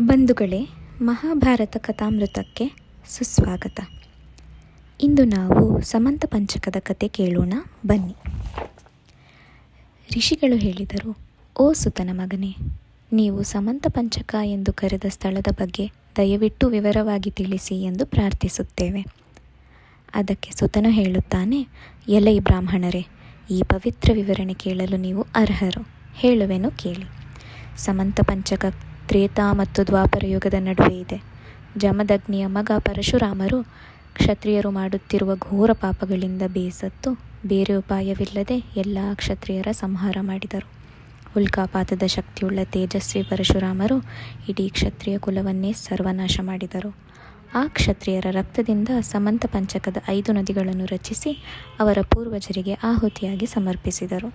ಬಂಧುಗಳೇ, ಮಹಾಭಾರತ ಕಥಾಮೃತಕ್ಕೆ ಸುಸ್ವಾಗತ. ಇಂದು ನಾವು ಸಮಂತ ಪಂಚಕದ ಕತೆ ಕೇಳೋಣ, ಬನ್ನಿ. ಋಷಿಗಳು ಹೇಳಿದರು, ಓ ಸುತನ ಮಗನೇ, ನೀವು ಸಮಂತ ಪಂಚಕ ಎಂದು ಕರೆದ ಸ್ಥಳದ ಬಗ್ಗೆ ದಯವಿಟ್ಟು ವಿವರವಾಗಿ ತಿಳಿಸಿ ಎಂದು ಪ್ರಾರ್ಥಿಸುತ್ತೇವೆ. ಅದಕ್ಕೆ ಸುತನು ಹೇಳುತ್ತಾನೆ, ಎಲೈ ಬ್ರಾಹ್ಮಣರೇ, ಈ ಪವಿತ್ರ ವಿವರಣೆ ಕೇಳಲು ನೀವು ಅರ್ಹರು. ಹೇಳುವೆನು ಕೇಳಿ. ಸಮಂತ ಪಂಚಕ ತ್ರೇತಾ ಮತ್ತು ದ್ವಾಪರ ಯುಗದ ನಡುವೆ ಇದೆ. ಜಮದಗ್ನಿಯ ಮಗ ಪರಶುರಾಮರು ಕ್ಷತ್ರಿಯರು ಮಾಡುತ್ತಿರುವ ಘೋರ ಪಾಪಗಳಿಂದ ಬೇಸತ್ತು, ಬೇರೆ ಉಪಾಯವಿಲ್ಲದೆ ಎಲ್ಲ ಕ್ಷತ್ರಿಯರ ಸಂಹಾರ ಮಾಡಿದರು. ಉಲ್ಕಾಪಾತದ ಶಕ್ತಿಯುಳ್ಳ ತೇಜಸ್ವಿ ಪರಶುರಾಮರು ಇಡೀ ಕ್ಷತ್ರಿಯ ಕುಲವನ್ನೇ ಸರ್ವನಾಶ ಮಾಡಿದರು. ಆ ಕ್ಷತ್ರಿಯರ ರಕ್ತದಿಂದ ಸಮಂತ ಪಂಚಕದ ಐದು ನದಿಗಳನ್ನು ರಚಿಸಿ ಅವರ ಪೂರ್ವಜರಿಗೆ ಆಹುತಿಯಾಗಿ ಸಮರ್ಪಿಸಿದರು.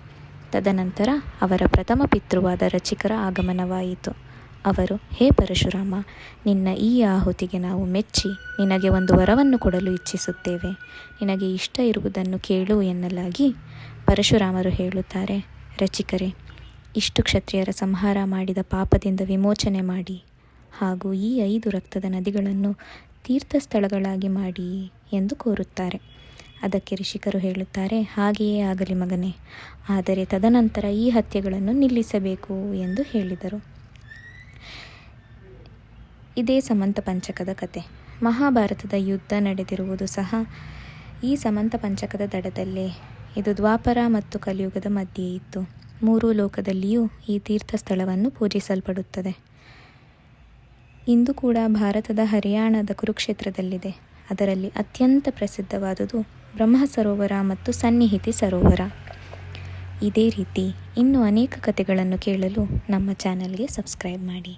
ತದನಂತರ ಅವರ ಪ್ರಥಮ ಪಿತೃವಾದ ರಚಿಕರ ಆಗಮನವಾಯಿತು. ಅವರು, ಹೇ ಪರಶುರಾಮ, ನಿನ್ನ ಈ ಆಹುತಿಗೆ ನಾವು ಮೆಚ್ಚಿ ನಿನಗೆ ಒಂದು ವರವನ್ನು ಕೊಡಲು ಇಚ್ಛಿಸುತ್ತೇವೆ. ನಿನಗೆ ಇಷ್ಟ ಇರುವುದನ್ನು ಕೇಳು ಎನ್ನಲಾಗಿ ಪರಶುರಾಮರು ಹೇಳುತ್ತಾರೆ, ರಚಿಕರೇ, ಇಷ್ಟು ಕ್ಷತ್ರಿಯರ ಸಂಹಾರ ಮಾಡಿದ ಪಾಪದಿಂದ ವಿಮೋಚನೆ ಮಾಡಿ ಹಾಗೂ ಈ ಐದು ರಕ್ತದ ನದಿಗಳನ್ನು ತೀರ್ಥಸ್ಥಳಗಳಾಗಿ ಮಾಡಿ ಎಂದು ಕೋರುತ್ತಾರೆ. ಅದಕ್ಕೆ ಋಷಿಕರು ಹೇಳುತ್ತಾರೆ, ಹಾಗೆಯೇ ಆಗಲಿ ಮಗನೇ, ಆದರೆ ತದನಂತರ ಈ ಹತ್ಯೆಗಳನ್ನು ನಿಲ್ಲಿಸಬೇಕು ಎಂದು ಹೇಳಿದರು. ಇದೇ ಸಮಂತ ಪಂಚಕದ ಕತೆ. ಮಹಾಭಾರತದ ಯುದ್ಧ ನಡೆದಿರುವುದು ಸಹ ಈ ಸಮಂತ ಪಂಚಕದ ದಡದಲ್ಲೇ. ಇದು ದ್ವಾಪರ ಮತ್ತು ಕಲಿಯುಗದ ಮಧ್ಯೆ ಇತ್ತು. ಮೂರೂ ಲೋಕದಲ್ಲಿಯೂ ಈ ತೀರ್ಥಸ್ಥಳವನ್ನು ಪೂಜಿಸಲ್ಪಡುತ್ತದೆ. ಇಂದು ಕೂಡ ಭಾರತದ ಹರಿಯಾಣದ ಕುರುಕ್ಷೇತ್ರದಲ್ಲಿದೆ. ಅದರಲ್ಲಿ ಅತ್ಯಂತ ಪ್ರಸಿದ್ಧವಾದುದು ಬ್ರಹ್ಮ ಸರೋವರ ಮತ್ತು ಸನ್ನಿಹಿತಿ ಸರೋವರ. ಇದೇ ರೀತಿ ಇನ್ನೂ ಅನೇಕ ಕಥೆಗಳನ್ನು ಕೇಳಲು ನಮ್ಮ ಚಾನಲ್ಗೆ ಸಬ್ಸ್ಕ್ರೈಬ್ ಮಾಡಿ.